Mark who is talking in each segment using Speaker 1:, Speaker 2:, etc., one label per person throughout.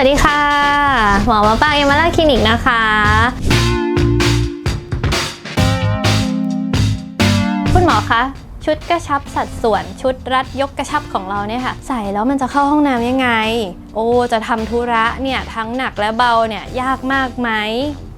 Speaker 1: สวัสดีค่ะ หมอมาปางเอมาล่าคลินิกนะคะ คุณหมอคะ ชุดกระชับสัดส่วน ชุดรัดยกกระชับของเราเนี่ยค่ะ ใส่แล้วมันจะเข้าห้องน้ำยังไง โอ้จะทำธุระเนี่ยทั้งหนักและเบาเนี่ยยากมากไหม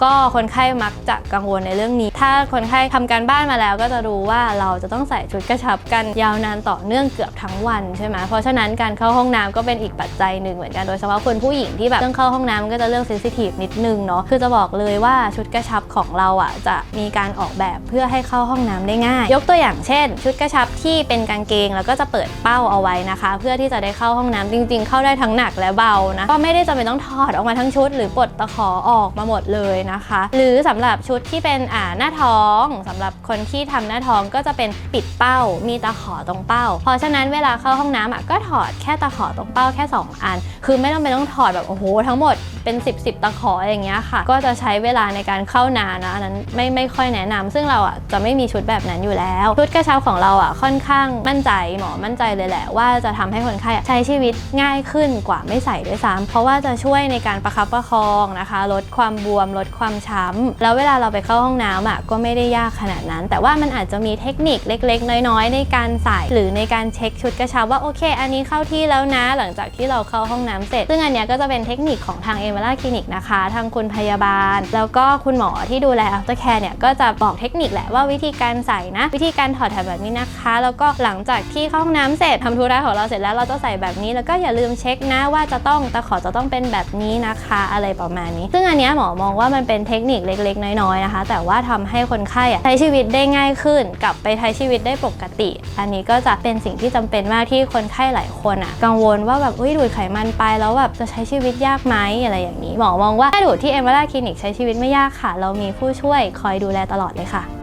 Speaker 1: ก็คนไข้มักจะกังวลในเรื่องนี้ ถ้าคนไข้ทำการบ้านมาแล้วก็จะรู้ว่าเราจะต้องใส่ชุดกระชับกันยาวนานต่อเนื่องเกือบทั้งวันใช่ไหมเพราะฉะนั้นการเข้าห้องน้ำก็เป็นอีกปัจจัยหนึ่งเหมือนกันโดยเฉพาะคนผู้หญิงที่แบบเรื่องเข้าห้องน้ำก็จะเรื่องเซนซิทีฟนิดนึงเนาะคือจะบอกเลยว่าชุดกระชับของเราอะจะมีการออกแบบเพื่อให้เข้าห้องน้ำได้ง่าย ยกตัวอย่างเช่น ชุดกระชับที่เป็นกางเกงแล้วก็จะเปิดเป้าเอาไว้นะคะ เพื่อที่จะได้เข้าห้องน้ำจริง ๆ เข้าได้ทั้งหนักและเบานะ ก็ไม่ได้จำเป็นต้องถอดออกมาทั้งชุด หรือปลดตะขอออกมาหมดเลยนะคะ หรือสำหรับชุดที่เป็นอ่าหน้าท้องสำหรับคนที่ทำหน้าท้องก็จะเป็นปิดเป้า มีตะขอตรงเป้า เพราะฉะนั้นเวลาเข้าห้องน้ำอะก็ถอดแค่ตะขอตรงเป้าแค่ 2 อัน คือไม่ต้องไปต้องถอดแบบโอ้โหทั้งหมด เป็น 10บสตะขออย่างเงี้ยค่ะ ก็จะใช้เวลาในการเข้านานนะอันนั้นไม่ไม่ค่อยแนะนำซึ่งเราอะจะไม่มีชุดแบบนั้นอยู่แล้ว ชุดกระเช้าของเราอะค่อนข้างมั่นใจหมอมั่นใจเลยแหละ ว่าจะทำให้คนไข้อะใช้ชีวิตง่ายขึ้นกว่าไม่ใส่ด้วยซ้ำเพราะว่าจะช่วยในการประคับประคองนะคะ ลดความบวม ลดความช้ำแล้วเวลาเราไปเข้าห้องน้ำอะก็ไม่ได้ยากขนาดนั้น แต่ว่ามันอาจจะมีเทคนิคเล็ก ๆ น้อยๆ ในการใส่หรือในการเช็คชุดกระชับว่าโอเค อันนี้เข้าที่แล้วนะ หลังจากที่เราเข้าห้องน้ำเสร็จ ซึ่งอันเนี้ยก็จะเป็นเทคนิคของทางเอเมล่าคลินิกนะคะ ทางคุณพยาบาล แล้วก็คุณหมอที่ดูแล after care เนี่ยก็จะบอกเทคนิคแหละว่าวิธีการใส่นะ วิธีการถอดแถบแบบนี้นะคะ แล้วก็หลังจากที่เข้าห้องน้ำเสร็จทำธุระของเราเสร็จแล้วเราจะใส่แบบนี้แล้วก็อย่าลืมเช็คนะว่าจะต้องตะขอจะต้องเป็นแบบนี้นะคะ อะไรประมาณนี้ ซึ่งอันนี้หมอมองว่ามันเป็นเทคนิคเล็กๆ น้อยๆนะคะ แต่ว่าทำให้คนไข้อะใช้ชีวิตได้ง่ายขึ้น กลับไปใช้ชีวิตได้ปกติ อันนี้ก็จะเป็นสิ่งที่จำเป็นมากที่คนไข้หลายคนอะกังวลว่าแบบอุ้ยดูดไขมันไปแล้วแบบจะใช้ชีวิตยากไหมอะไรอย่างนี้หมอมองว่าถ้าดูดที่เอมเบร่าคลินิกใช้ชีวิตไม่ยากค่ะ เรามีผู้ช่วยคอยดูแลตลอดเลยค่ะ